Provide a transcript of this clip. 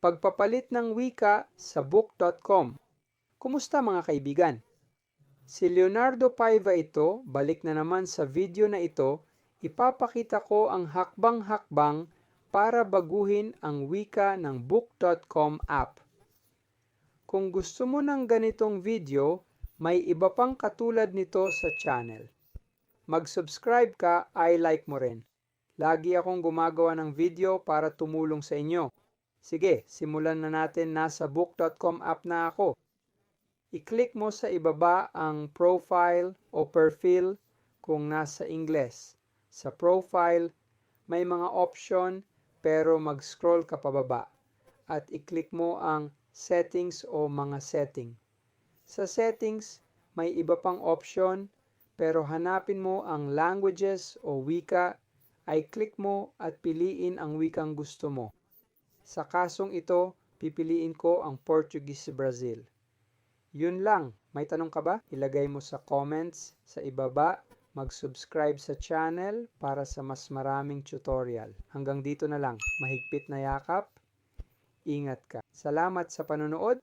Pagpapalit ng wika sa book.com. Kumusta mga kaibigan? Si Leonardo Paiva ito, balik na naman sa video na ito, ipapakita ko ang hakbang-hakbang para baguhin ang wika ng book.com app. Kung gusto mo ng ganitong video, may iba pang katulad nito sa channel. Mag-subscribe ka, i-like mo rin. Lagi akong gumagawa ng video para tumulong sa inyo. Sige, simulan na natin. Nasa book.com app na ako. I-click mo sa ibaba ang profile o profile kung nasa Ingles. Sa profile, may mga option pero mag-scroll ka pababa at i-click mo ang settings o mga setting. Sa settings, may iba pang option pero hanapin mo ang languages o wika ay click mo at piliin ang wikang gusto mo. Sa kasong ito, pipiliin ko ang Portuguese Brazil. Yun lang. May tanong ka ba? Ilagay mo sa comments sa ibaba. Mag-subscribe sa channel para sa mas maraming tutorial. Hanggang dito na lang. Mahigpit na yakap. Ingat ka. Salamat sa panonood.